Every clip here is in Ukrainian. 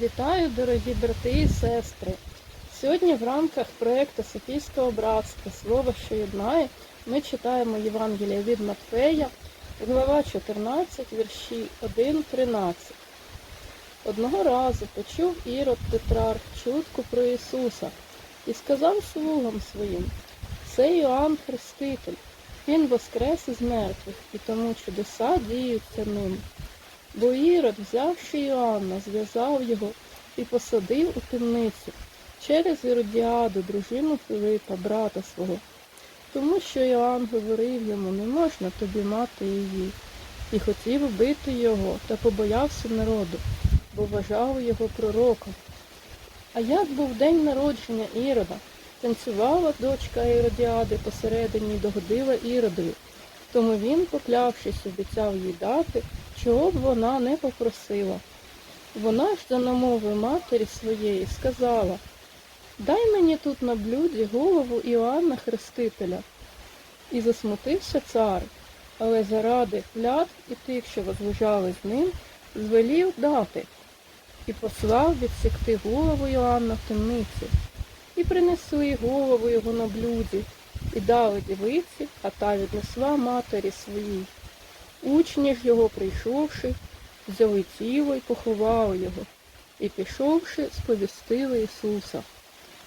Вітаю, дорогі брати і сестри! Сьогодні в рамках проєкту Софійського братства Слово, що єднає, ми читаємо Євангелія від Матфея, глава 14, вірші 1-13. Одного разу почув Ірод Тетрарх чутку про Ісуса і сказав слугам своїм, це Іоанн Хреститель, він воскрес із мертвих, і тому чудеса діються ним. Бо Ірод, взявши Іоанна, зв'язав його і посадив у темницю через Іродіаду, дружину Филипа, брата свого. Тому що Іоанн говорив йому, не можна тобі мати її, і хотів вбити його, та побоявся народу, бо вважав його пророком. А як був день народження Ірода, танцювала дочка Іродіади посередині догодила Іродові. Тому він, поклявшись, обіцяв їй дати, чого б вона не попросила. Вона ж за намовою матері своєї сказала, дай мені тут на блюді голову Іоанна Хрестителя. І засмутився цар, але заради клятв і тих, що возлежали з ним, звелів дати, і послав відсікти голову Іоанна в темницю. І принесли голову його на блюді, і дали дівиці, а та віднесла матері своїй. Учні ж його, прийшовши, взяли тіло і поховали його, і пішовши, сповістили Ісуса.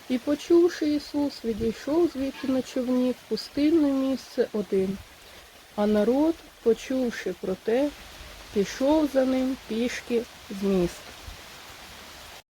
І почувши Ісус, відійшов звідти на човні в пустинне місце один. А народ, почувши про те, пішов за ним пішки з міста.